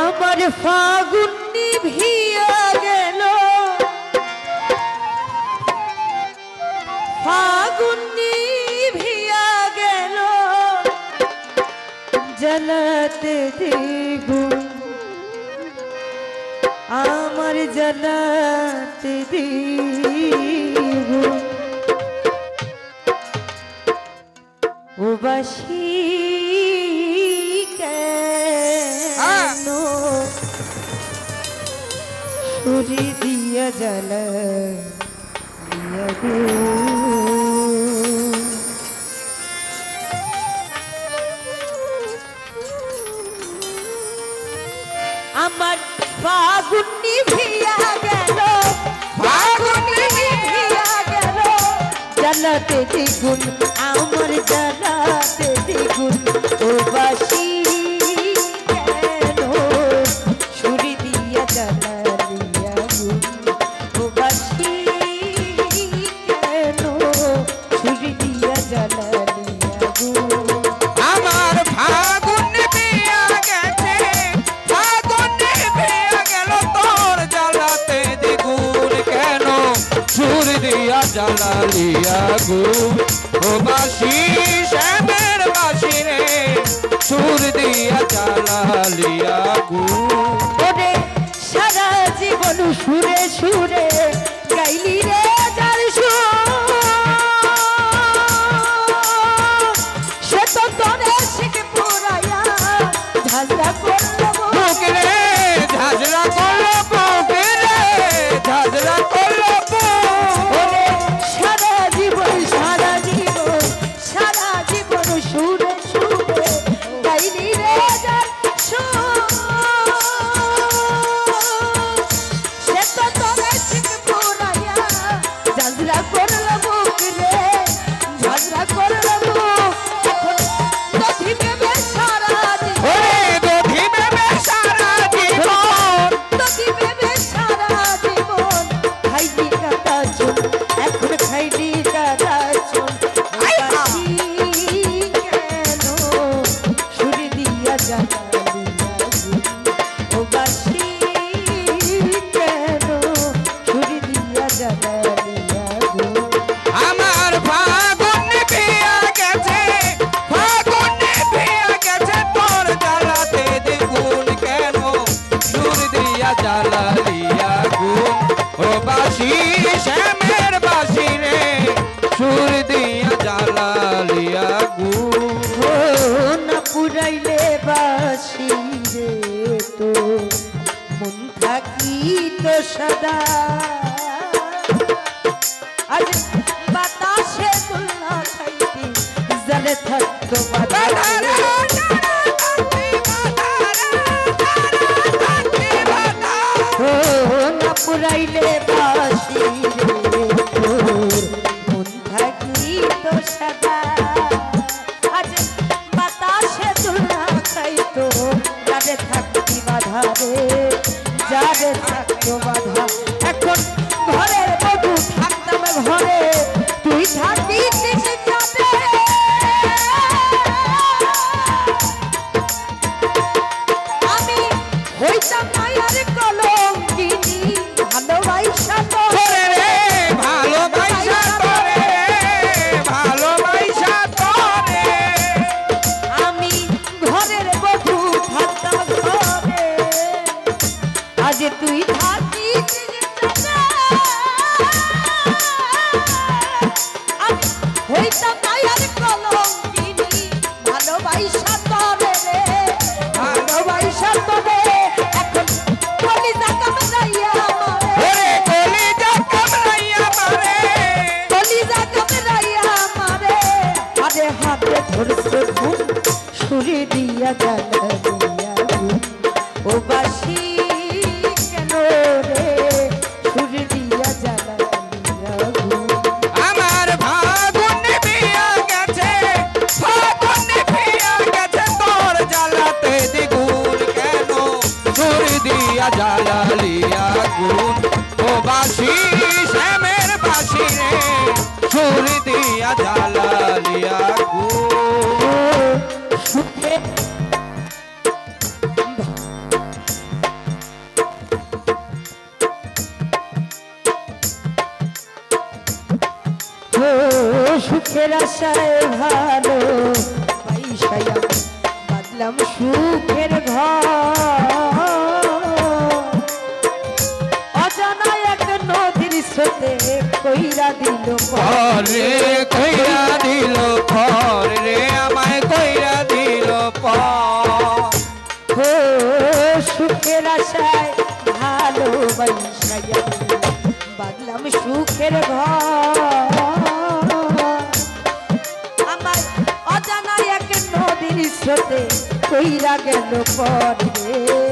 আমার ফাগুন নিভিয়া গেল। ফাগুন নিভিয়া গেল। জলতে দ্বিগুণ আমার জলতে দ্বিগুণ ও তুরি দিয়ে জল আমার ফাগুন নিভিয়া গেল ফাগুন নিভিয়া গেল জ্বালাতে দ্বিগুণ আমার জ্বালাতে দ্বিগুণ ও বাসী জ্বালালিয়া গু ও বাসি শ্যামের বাসি রে। সুর দিয়া জ্বালালিয়া গু ওরে সারা জীবন সুরে সুরে গাইলি ভালোবাসি রে তো। মন থাকি তো সদা। আজ বাতাসে দুল্লা খাইতে জলে থাকতো বাতাসে। পুরাইলে বাসি রে। जा সুরে দিয়া জ্বালা দিয়া ও বাসি, কেন রে? সুরে দিয়া জ্বালা জ্বালালিয়া গুণ ও বাসি, শ্যামের বাসি রে, সুর দিয়া জ্বালালিয়া নিজের আশায় ভালো পয়সায় বাদলাম সুখের ঘর। এক নদীর স্রোতে কইরা দিল কইরা দিল রে আমায় কইরা দিল সুখের আশায় ভালো পয়সায় বাদলাম সুখের ঘর। কইরা গেল পরে